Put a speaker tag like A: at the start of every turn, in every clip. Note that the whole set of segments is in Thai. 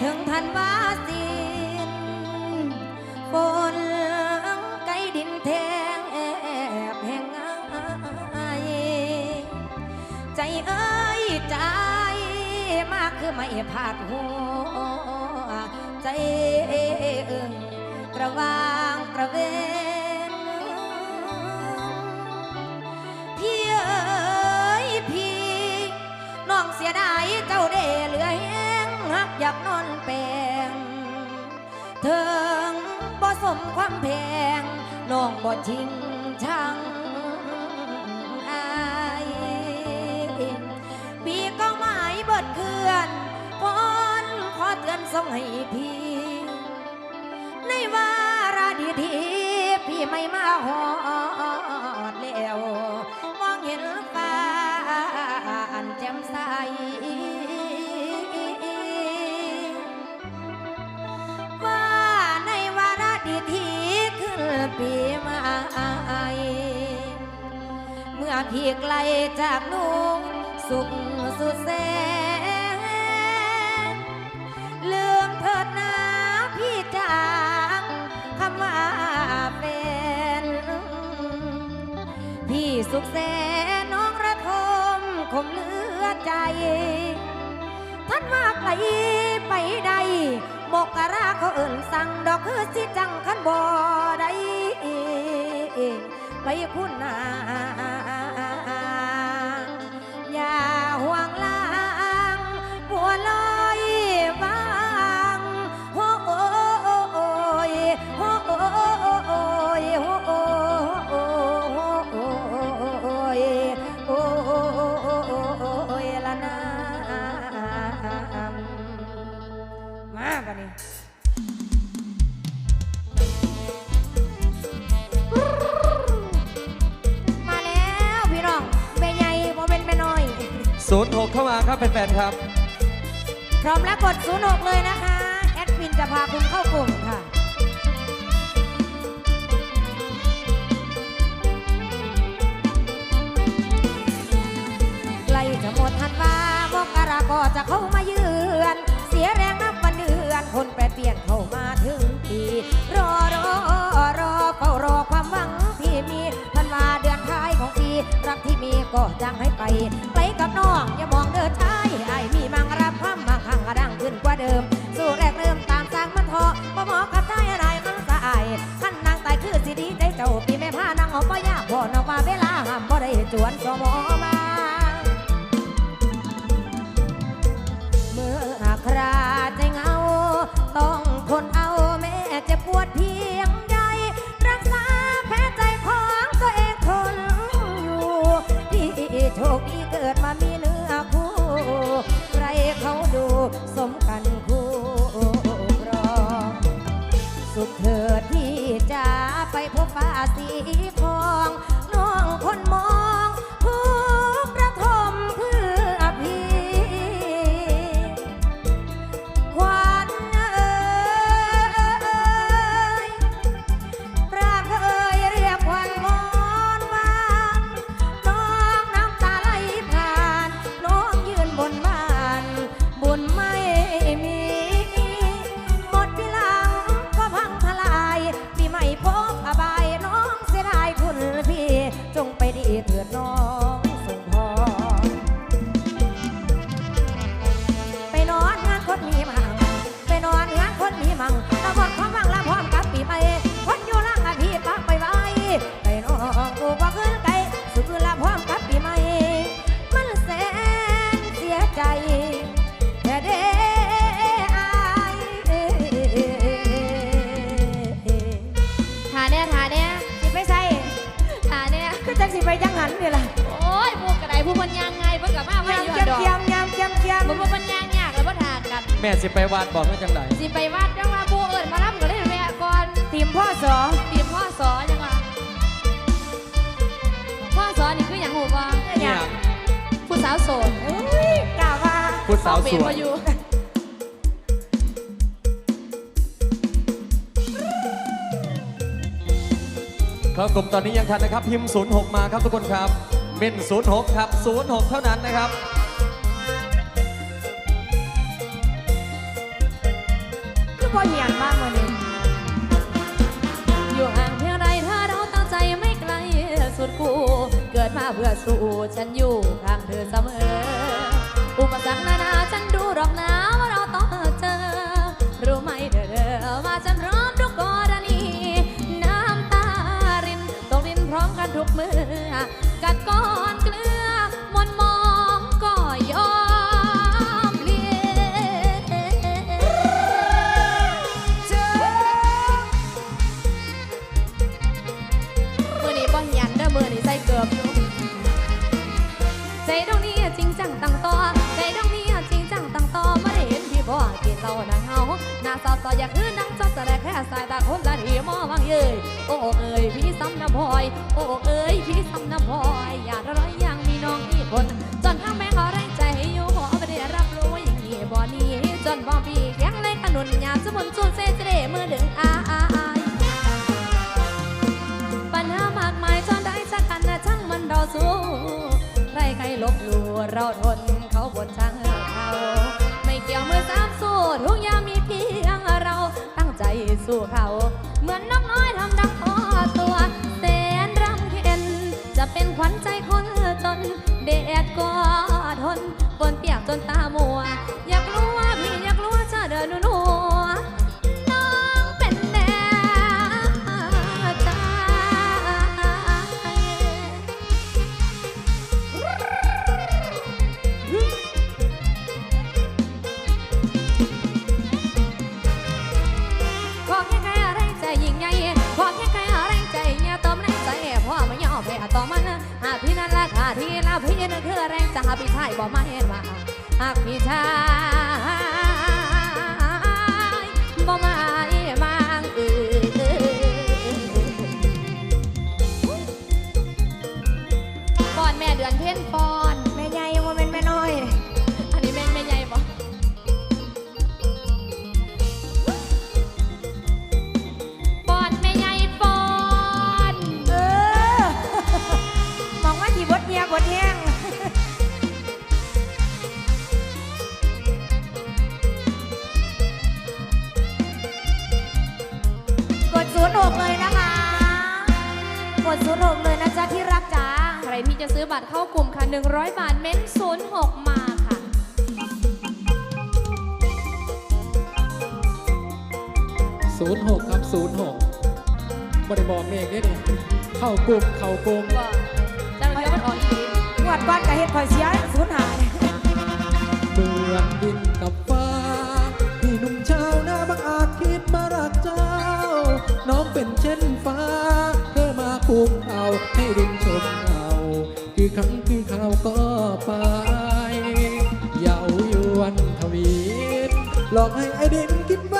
A: ถึงทันวาสินฝนไกลดินแทงแอบแห่งอายใจเอ้ยใจมากคือไม่ผาดหัวใจเอึ้งกระวางกระเวนพี่เอ๋ยพี่น้องเสียดายเจ้าเด้เหลือแห้งหักอยากน เถิงบ่สมความแพงน้องบ่จริงชัง พี่ไกลจากนุ่งสุขสุดแสนลืมเถิดนะพี่จางคำว่าแฟนพี่สุขแสนน้องระทมคมเหลือใจ ท่านว่าไกลไปใดมกกราเขาเอิ่นสั่งดอกคือสิจังขันบ่ได้ไปคุณนา แฟ
B: นๆครับ
A: พร้อมแล้วกด 06 เลยนะคะ แอดมินจะพาคุณเข้ากลุ่มค่ะ ใกล้จะหมดทันวามกราก็จะเข้ามาเยือน เสียแรงนับวันเดือนคนแปรเปลี่ยนเข้ามาถึงทีรอรอรอเฝ้ารอความหวังที่มีทันวาเดือนท้ายของปี รักที่มีก็จางให้ไปไกลกับน้องอย่ามองเดิน กว่าเดิม สู้แรกเริ่มตามสร้างมันทอบ่หมอกับใจอะไรมันสะอายขั้นนางตายคือสิดีใจเจ้าปีแม่ผ้านางเอาบ่ยากพ่อนอกมาเวลาห้ามบ่ได้จวนสมอมาเมื่อคราใจเหงา ต้องทนเอาแม้เจะปวดเพียงใดรักษาแผลใจของตัวเองทนอยู่ที่โชคดีเกิดมามีเนื้อ ง แม่
B: สิไปวาดบอกว่าจังได
C: สิไปวัดจังว่าผู้เอิ้นมารับก็ได้แม่ก่อน
A: ทีมพ่อสอ
C: เตรียมพ่อสอจังว่าพ่อสอนี่คือหยังหูบ่
B: เนี่ย
C: ผู้สาวโสด
A: เอ้ยกล่าวว่า
B: ผู้สาว
C: เบ
B: ส
C: น
B: ว
C: บ่
B: ย
C: อยู่
B: เข้ากลุ่มตอนนี้ยังทันนะครับพิมพ์06 มาครับทุกคนครับเม่น06 ครับ 06 เท่านั้นนะครับ
A: ก็เหียนมากวันนี้
C: อยู่ห่างเพียงไรถ้าเราตั้งใจไม่ไกลสุดกูเกิดมาเพื่อสู้ฉันอยู่ข้างเธอเสมอ อุปสรรคนานาฉันดูหรอกนะ ออยากคือนังจอดแสดงแค่สายตาคนละทีมอวังเย้ยโอ้เอ้ยพี่ซ้ำน้ำพลอย โอ้เอ้ยพี่ซ้ำน้ำพลอยอย่าร้อยยังมีน้องอีกคน จนทั้งแม่ขอแรงใจให้อยู่ขอไม่ได้รับรู้อย่างนี้บ่หนี้จนบ่พี่แข็งเลยขนุนยามสมุนสูนเซเจเดมือดึงอาอายปัญหามากมายจนได้สักกันนะช่างมันเราสู้ใครใครลบลู่เราทนเขาบนช่างเขาไม่เกี่ยวมือสามสู้ทุกอย่างมีเพียง ตั้งใจสู้เขา เหมือนนกน้อยทำดังพอตัวแสนรำเค็นจะเป็นขวัญใจคนจนเดดก็ทนฝนเปียกจนตามัว หา บัตรเข้ากลุ่มค่ะ 100 บาท เม้นศูนย์หกมาค่ะ
D: ศูนย์หกครับศูนย์หกบริบอกเลขได้เนี่ยเข้ากลุ่มเข้ากลุ่ม
C: ก็จะเป็นวันออกอีก
A: งวดก้อนกับเฮ็ดคอยเสียศูนย์หาย
D: เมืองดินกับฟ้าพี่หนุ่มชาวนาบางอาจคิดมารักเจ้า น้องเป็นเช่นฟ้า เธอมาคุมเอาให้ดินชมเอา คือครั้งคือข่าวก็ไปยาวยวนทวีตหลอกให้ไอ้ดินคิดว่า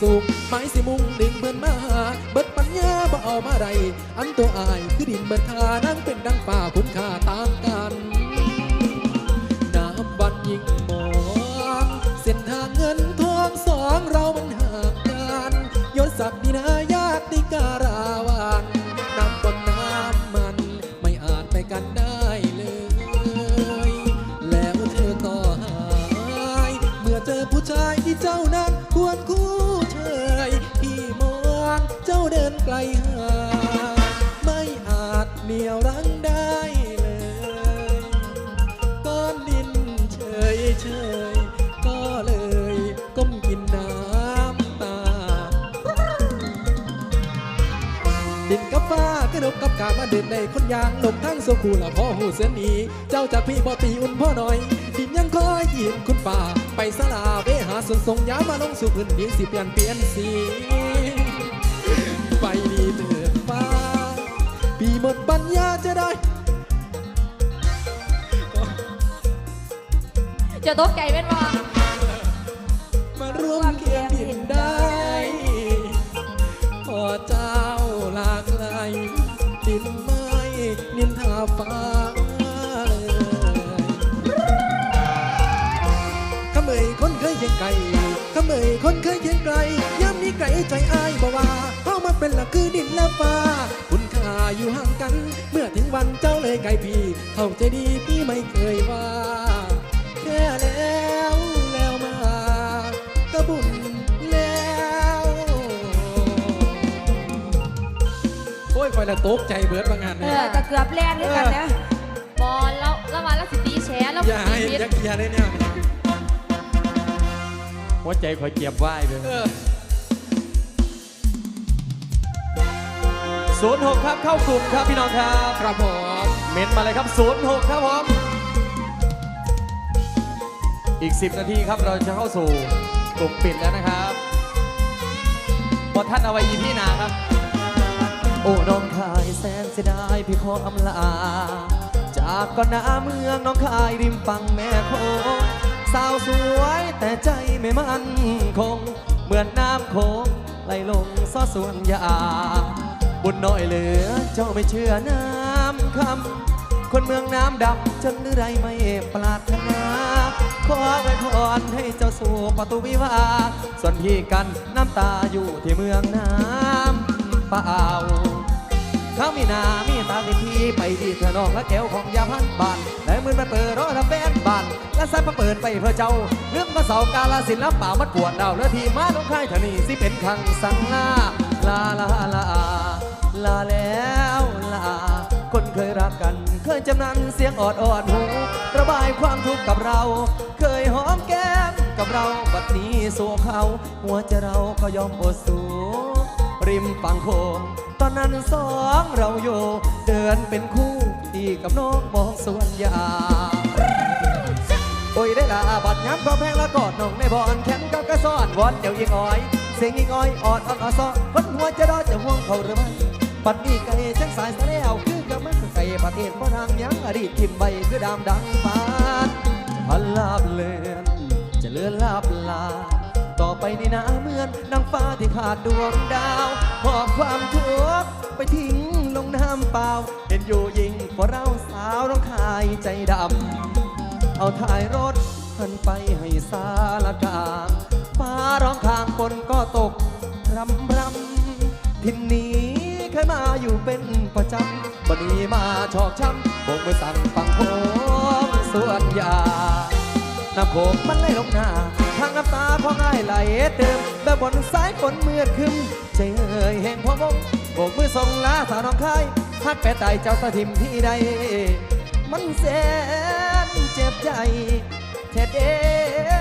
D: นวฟ้าเพิ่นสูงไม้สิมุงดึงเพิ่นมาหา เบิดปัญญาบ่เอามาได้อันตัวอายคือดินเบิดคานั่งเป็นดังฟ้าคุณค่าต่างกันน้ำบันยิ่งมองเส้นทางเงินทองสองเรามันห่างกันยศศักดินายาติการาวานน้ำต้นน้ำมันไม่อาจไปกันได้เลย แล้วเธอก็หาย เมื่อเจอผู้ชายที่เจ้านั้นควรคู่ ไกลห่างไม่อาจเหนี่ยวรั้งได้เลยก้อนดินเฉยเฉยก็เลยก้มกินน้ำตา ดินกับฟ้ากระดกกับกามาเดินในคนยางหลบทั้งโซคูละพ่อหูเสือหนีเจ้าจากพี่พ่อตีอุ่นพ่อหน่อย ดินยังคอยยินคุณป่า ไปสลาเวหาส่วนทรงย้ามาลงสู่พื้นดินสิเปลี่ยนเปลี่ยนสี หมดปัญญาจะได้
C: จะตกใจเป็นว่า
D: มาร่วมเคียงดินได้พอเจ้าลาไกลดินไม้นินทาฟ้าขมยคนเคยเห็นไก่ขมยคนเคยเห็นไกลย้ำนี้ไก่ใจอายบ่าวาเข้ามาเป็นหลักคือดินและฟ้า อยู่ห่างกัน เมื่อถึงวันเจ้าเลยไกลพี่ เข้าใจดีพี่ไม่เคยว่าแค่แล้วแล้วมาก็บุญแล้วโอ้ยคอยละตกใจเบิดบางงาน
A: เอ
D: เนี่ย
A: อก็เกือบแลนด้วยกันนะ
C: บอลแล้วแล้วมาแล้วสิตีแฉแล้ว
D: อย่าให้
C: ผิด
D: อยักอย่าได้เนี่ย
B: หัวใจคอยเกียบไหวเลย
D: เออ
B: ศูนย์หกครับเข้ากลุ่มครับพี่น้องครับ
D: ครับผม
B: เมนมาเลยครับศูนย์หกครับผมอีก 10 นาทีครับเราจะเข้าสู่กลุ่มปิดแล้วนะครับบทท่านเอาไว้ยีพี่นาครับ โอ้น้องคายแสนเสียดายพี่ขออำลา จากก่อนหน้าเมืองน้องคายริมฝั่งแม่โคงสาวสวยแต่ใจไม่มั่นคง เหมือนน้ำโคงไหลลงซ้อส่วนยา บุญน้อยเหลือเจ้าไม่เชื่อน้ำคำ คนเมืองน้ำดำจนหรือไรไม่ปรารถนาขอไว้พรให้เจ้าสู่ประตูวิวา ส่วนพี่กันน้ำตาอยู่ที่เมืองน้ำเปล่าเขามีนามีตาเป็นทีไปดีเธอนองและแก้วของยาพันบานและมือมาเปิดรอทำแฟนบานและสัมาเปิดไปเพื่อเจ้า เรื่องมาเสากาลสินแล้วป่ามัดปวดดาวและทีมาต้องใครเธนีสิเป็นขังสังลาลาลาลา ลาแล้วลา คนเคยรักกัน เคยจำนันเสียงออดออดหู ระบายความทุกข์กับเรา เคยหอมแก้มกับเรา บัดนี้สู่เขา หัวใจเราก็ยอมอดสูริมฝั่งโขงตอนนั้นสองเราโยเดินเป็นคู่ที่กับน้องมองสวนยาโอ้ยได้ละบัดย้ำก็แพงแล้วกอดน้องในบ่อนแขนกับกระซ่อนวอนเดี๋ยวยิงอ้อย เสียงยิงอ้อยออดอ่อนอ่อซ้อนคนหัวจะรอจะห่วงเขาหรือไม่ ปัดนี้ไก่จังสายสะแล้วคือกับมันไก่ประเทศฝรั่งยังอดีตทิมใบคือดามดังปานพันลาบเลือนจะเลื่อนลาบลา ต่อไปนี่นะเหมือนนางฟ้าที่ขาดดวงดาวหอบความทุกข์ไปทิ้งลงน้ำเปล่า เห็นอยู่ยิงกว่าเราสาวร้องคายใจดำ เอาถ่ายรถหันไปให้สารกลางฟ้าร้องข้างฝนก็ตกรำรำทินนี้ อยู่เป็นประจำบันนี้มาชอกช้ำโบกมือสั่งฟังโค้งสวนยาน้ำโขงมันไหลลงหน้าทางน้ำตาของอ้ายไหลเติมแบบบนสายฝนเมื่อคืนใจเอ่ยแห่งพะวงโบกมือส่งลาสาวน้องคายฮักแปรตายเจ้าสะทิมที่ใด มันแสนเจ็บใจแท้เด้